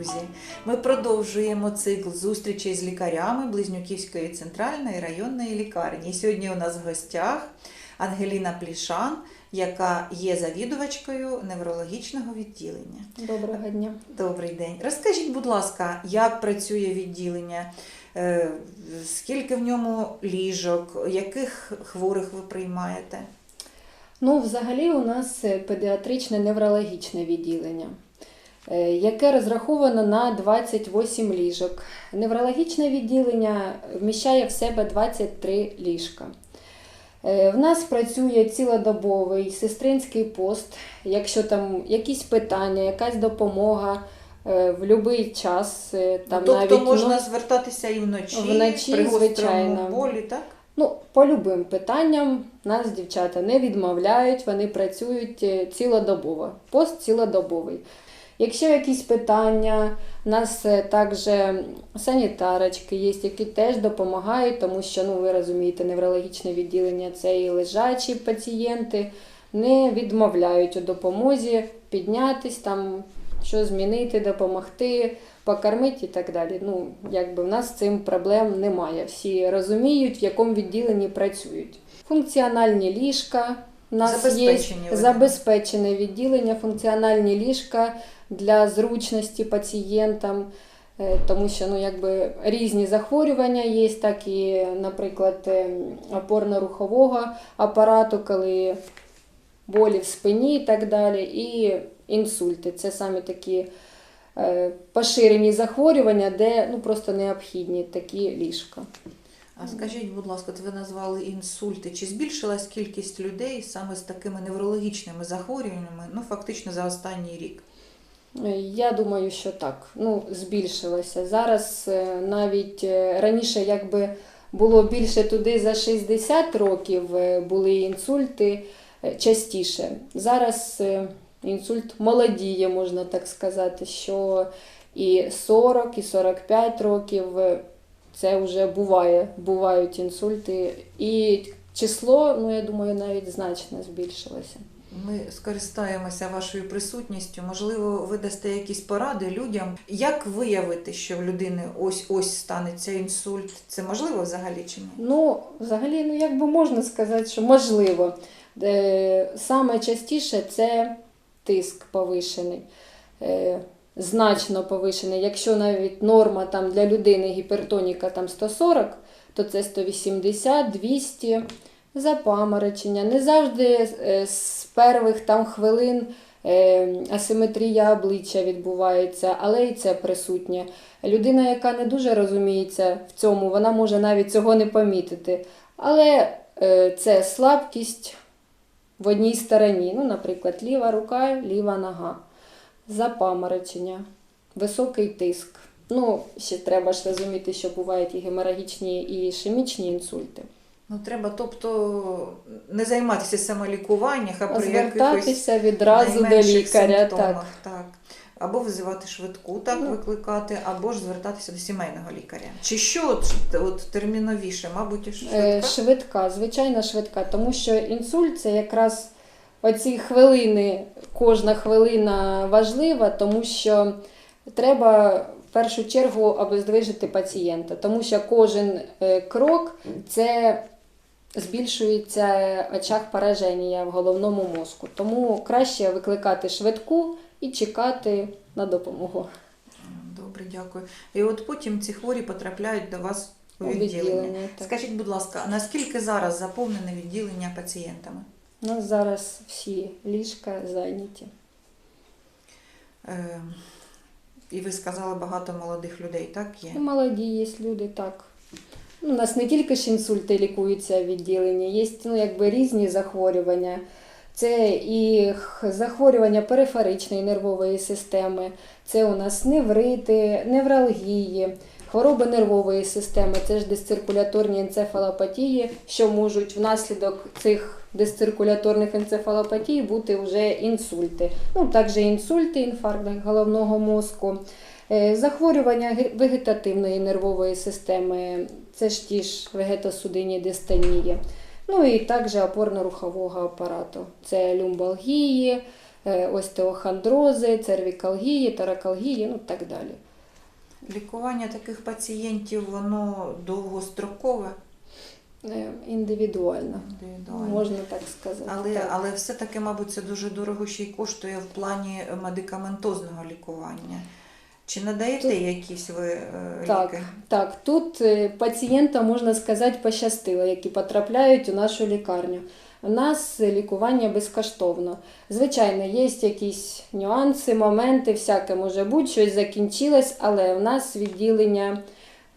Друзі! Ми продовжуємо цикл зустрічей з лікарями Близнюківської центральної районної лікарні. І сьогодні у нас в гостях Ангеліна Плішан, яка є завідувачкою неврологічного відділення. Доброго дня. Добрий день. Розкажіть, будь ласка, як працює відділення, Е, скільки в ньому ліжок, яких хворих ви приймаєте? Ну, взагалі, у нас е, педіатричне неврологічне відділення, яке розраховано на 28 ліжок. Неврологічне відділення вміщає в себе 23 ліжка. Е, В нас працює цілодобовий сестринський пост. Якщо там якісь питання, якась допомога е, в будь-який час, е, там тобто навіть можна ну, звертатися і вночі, Вночі, при звичайно. болі, так? Ну, по любим питанням нас дівчата не відмовляють, вони працюють е, цілодобово, пост цілодобовий. Якщо якісь питання, у нас е, також санітарочки є, які теж допомагають, тому що, ну, ви розумієте, неврологічне відділення це і лежачі пацієнти не відмовляють у допомозі піднятись, там, що змінити, допомогти, покормити і так далі. Ну, якби в нас з цим проблем немає. Всі розуміють, в якому відділенні працюють. Функціональні ліжка. У нас є забезпечене відділення, функціональні ліжка для зручності пацієнтам, е, тому що ну, якби, різні захворювання є, так і, наприклад, е, опорно-рухового апарату, коли болі в спині і так далі, і інсульти. Це саме такі е, поширені захворювання, де ну, просто необхідні такі ліжка. А скажіть, будь ласка, ви назвали інсульти. Чи збільшилась кількість людей саме з такими неврологічними захворюваннями, ну фактично за останній рік? Я думаю, що так. Ну, збільшилося. Зараз е, навіть е, раніше, якби було більше туди за 60 років, е, були інсульти частіше. Зараз інсульт молодіє, можна так сказати, що і 40, і 45 років це вже буває, бувають інсульти. І число, ну я думаю, навіть значно збільшилося. Ми скористаємося вашою присутністю. Можливо, ви дасте якісь поради людям, як виявити, що в людини ось ось станеться інсульт. Це можливо взагалі чи ні? Ну, взагалі, ну як би можна сказати, що можливо. Е, Саме частіше це тиск повишений, е, значно повишений. Якщо навіть норма там для людини гіпертоніка там 140, то це 180, 200, запаморочення. Не завжди е, з перших там хвилин е, асиметрія обличчя відбувається, але і це присутнє. Людина, яка не дуже розуміється в цьому, вона може навіть цього не помітити. Але е, це слабкість в одній стороні. Ну, наприклад, ліва рука, ліва нога, запаморочення, високий тиск. Ну, ще треба ж розуміти, що бувають і геморагічні, і ішемічні інсульти. Ну треба, тобто, не займатися самолікуванням, а при якихось Звертатися відразу до найменших лікаря. симптомах, Так. так. Або визивати швидку, так Ну. викликати, або ж звертатися до сімейного лікаря. Чи що от, от терміновіше, мабуть, швидка? Е, Швидка, звичайно, швидка, тому що інсульт це якраз оці хвилини, кожна хвилина важлива, тому що треба в першу чергу обездвижити пацієнта, тому що кожен е, крок це збільшується очаг пораження в головному мозку. Тому краще викликати швидку і чекати на допомогу. Добре, дякую. І от потім ці хворі потрапляють до вас у відділення. відділення, так. Скажіть, будь ласка, наскільки зараз заповнене відділення пацієнтами? У нас зараз всі ліжка зайняті. Е, і ви сказали багато молодих людей, так є? І молоді є люди, так. Ну, У нас не тільки ж інсульти лікуються в відділенні, є ну, якби різні захворювання. Це і захворювання периферичної нервової системи, це у нас неврити, невралгії, хвороби нервової системи, це ж дисциркуляторні енцефалопатії, що можуть внаслідок цих дисциркуляторних енцефалопатій бути вже інсульти. Ну, також інсульти, інфаркт головного мозку. Е, Захворювання ге- вегетативної нервової системи, це ж ті ж вегетосудинні дистонії. Ну і також опорно-рухового апарату. Це люмбалгії, е, остеохондрози, цервікалгії, таракалгії, ну так далі. Лікування таких пацієнтів воно довгострокове, Е, Індивідуально, можна так сказати. Але, так. але все-таки, мабуть, це дуже дорого ще й коштує в плані медикаментозного лікування. Чи надаєте Тут- якісь ви е, Так, так, тут е, пацієнтам, можна сказати, пощастило, які потрапляють у нашу лікарню. У нас лікування безкоштовно. Звичайно, є якісь нюанси, моменти, всяке може бути, щось закінчилось, але у нас відділення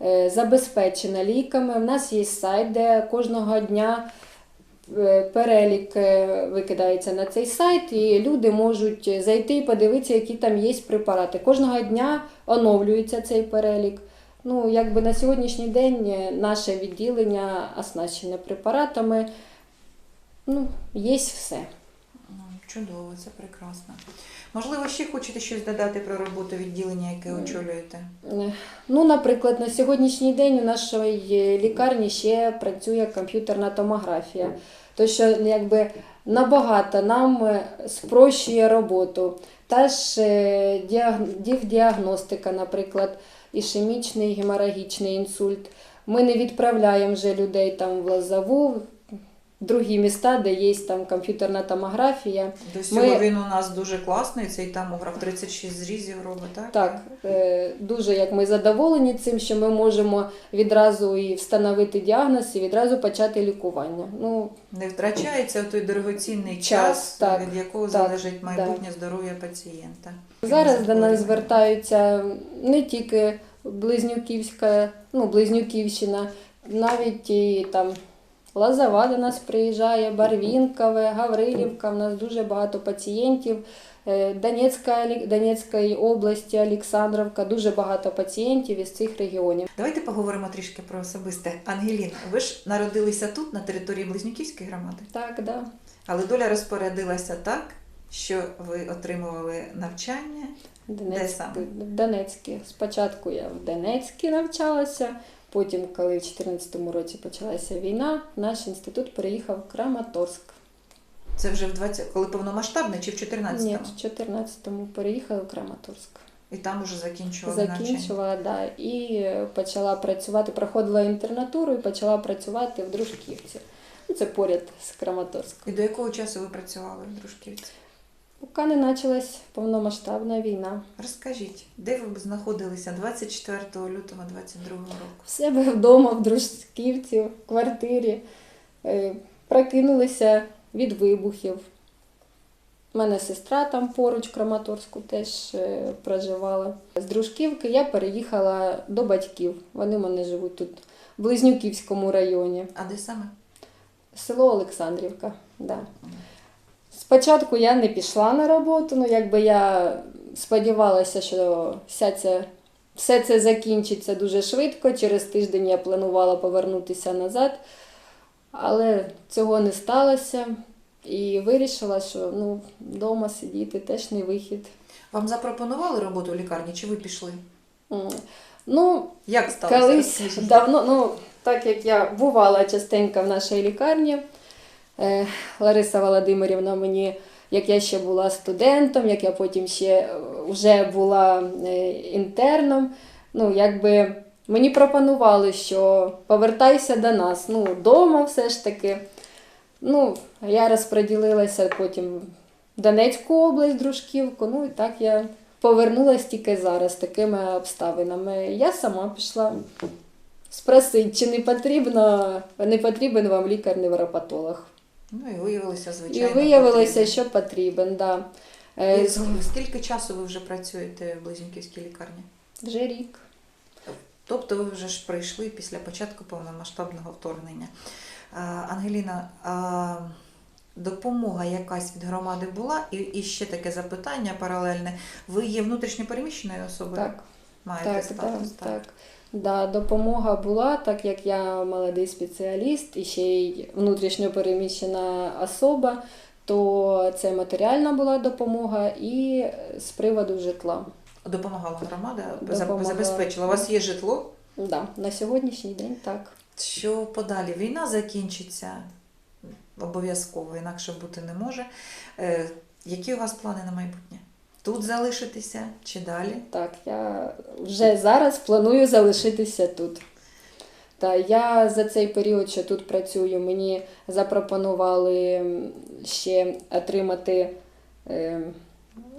е, забезпечено ліками. У нас є сайт, де кожного дня перелік е, викидається на цей сайт, і люди можуть зайти і подивитися, які там є препарати. Кожного дня оновлюється цей перелік. Ну, якби на сьогоднішній день е, наше відділення оснащене препаратами. Ну, є все. Чудово, це прекрасно. Можливо, ще хочете щось додати про роботу відділення, яке очолюєте? Ну, наприклад, на сьогоднішній день у нашій лікарні ще працює комп'ютерна томографія. То, що якби набагато нам е, спрощує роботу. Та ж е, діагностика, наприклад, ішемічний геморагічний інсульт. Ми не відправляємо вже людей там в Лозову, в другі міста, де є там комп'ютерна томографія. До цього Ми- він у нас дуже класний, цей тамограф 36 зрізів робить, так? Так, е, дуже як ми задоволені цим, що ми можемо відразу і встановити діагноз і відразу почати лікування. Ну, Не втрачається той дорогоцінний Час, час, так, від якого так, залежить майбутнє здоров'я пацієнта. зараз до нас звертаються не тільки Близнюківська, ну, Близнюківщина, навіть і там Лазова до нас приїжджає, Барвінкове, Гаврилівка. У нас дуже багато пацієнтів. Е, Донецька, Донецької області, Олександровка, дуже багато пацієнтів із цих регіонів. Давайте поговоримо трішки про особисте. Ангеліна, ви ж народилися тут, на території Близнюківської громади, Так, да. але доля розпорядилася так, що ви отримували навчання. Донецьк, саме? в Донецькі. Спочатку я в Донецькі навчалася, потім, коли в 2014 році почалася війна, наш інститут переїхав в Краматорськ. Це вже в 20, коли повномасштабне чи в 14-му? Ні, в 2014-му переїхали в Краматорськ. І там уже закінчували навчання. Закінчила, да, і почала працювати, проходила інтернатуру і почала працювати в Дружківці. Ну, Це поряд з Краматорськом. І до якого часу ви працювали в Дружківці? Поки не почалась повномасштабна війна. Розкажіть, де ви знаходилися 24 лютого 22 року? В себе вдома, в Дружківці, в квартирі. Е, Прокинулися від вибухів. У мене сестра там поруч в Краматорську теж е, проживала. З Дружківки я переїхала до батьків. Вони в мене живуть тут, в Близнюківському районі. А де саме? Село Олександрівка. Да. Спочатку я не пішла на роботу, ну якби я сподівалася, що вся ця, все це закінчиться дуже швидко. Через тиждень я планувала повернутися назад, але цього не сталося. І вирішила, що ну, вдома сидіти теж не вихід. Вам запропонували роботу в лікарні, чи ви пішли? Ну, Як сталося? Колись давно, ну так як я бувала частенько в нашій лікарні, Лариса Володимирівна мені, як я ще була студентом, як я потім ще е, вже була е, інтерном, ну якби мені пропонували, що повертайся до нас, ну, вдома все ж таки. Ну, я розподілилася потім в Донецьку область, Дружківку, ну і так я повернулася тільки зараз такими обставинами. Я сама пішла спросити, чи не потрібно, не потрібен вам лікар-невропатолог. Ну і виявилося, звичайно. І виявилося, потрібно. що потрібен, да. І Е, Скільки часу ви вже працюєте в Близнюківській лікарні? Вже рік. Тобто ви вже ж прийшли після початку повномасштабного вторгнення. Ангеліна, а, допомога якась від громади була? І, і ще таке запитання паралельне. Ви є внутрішньо переміщеною особою? Так. Маєте Так, статус? так, так. Да, допомога була, так як я молодий спеціаліст і ще й внутрішньо переміщена особа, то це матеріальна була допомога і з приводу житла. Допомагала громада, Допомагала. забезпечила. У вас є житло? Да, на сьогоднішній день так. Що подалі війна закінчиться обов'язково, інакше бути не може. Е, Які у вас плани на майбутнє? Тут залишитися чи далі? Так, я вже зараз планую залишитися тут. Та я за цей період, що тут працюю, мені запропонували ще отримати е,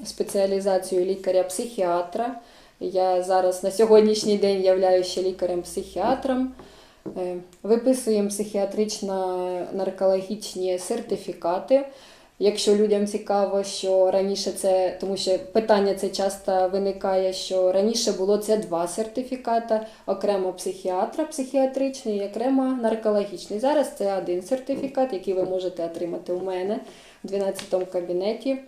спеціалізацію лікаря-психіатра. Я зараз на сьогоднішній день являюся лікарем-психіатром. Е, Виписуємо психіатрично-наркологічні сертифікати. Якщо людям цікаво, що раніше це, тому що питання це часто виникає, що раніше було це два сертифікати, окремо психіатра психіатричний і окремо наркологічний. Зараз це один сертифікат, який ви можете отримати у мене в 12 кабінеті.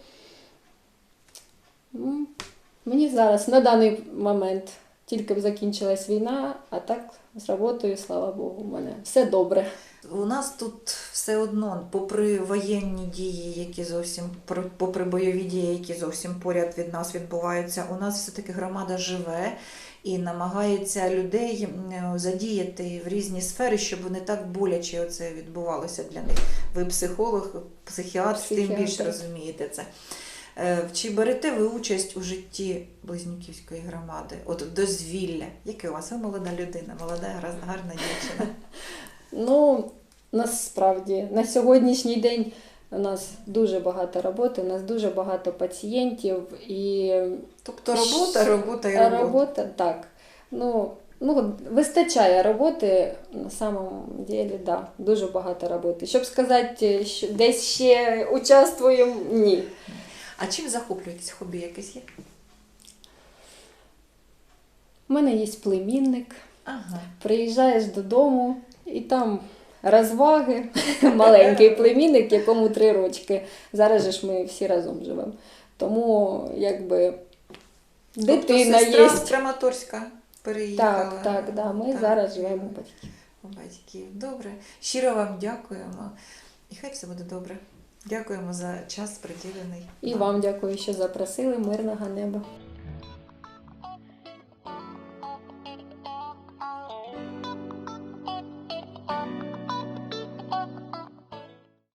Мені зараз на даний момент тільки б закінчилась війна, а так з роботою, слава Богу, у мене все добре. У нас тут все одно, попри воєнні дії, які зовсім попри бойові дії, які зовсім поряд від нас відбуваються, у нас все-таки громада живе і намагається людей задіяти в різні сфери, щоб не так боляче оце відбувалося для них. Ви психолог, психіатр, тим більше розумієте це. Е, Чи берете ви участь у житті Близнюківської громади? От дозвілля, яке у вас? Ви молода людина, молода, гарна, дівчина. Ну, насправді, на сьогоднішній день у нас дуже багато роботи, у нас дуже багато пацієнтів і Тобто робота, робота і робота. робота так. Ну, ну, вистачає роботи на самом деле, да, дуже багато роботи. Щоб сказати, що десь ще участвуємо, ні. А чим захоплюєтесь? Хобі якесь є? У мене є племінник, Ага. приїжджаєш додому і там. Розваги, маленький племінник, якому три рочки. Зараз же ж ми всі разом живемо. Тому якби дитина тобто, сестра є. з Краматорська переїхала. Так, так, да. Ми Так. зараз живемо у батьків. У батьків. Добре. Щиро вам дякуємо. І хай все буде добре. Дякуємо за час приділений. І вам дякую, що запросили мирного неба.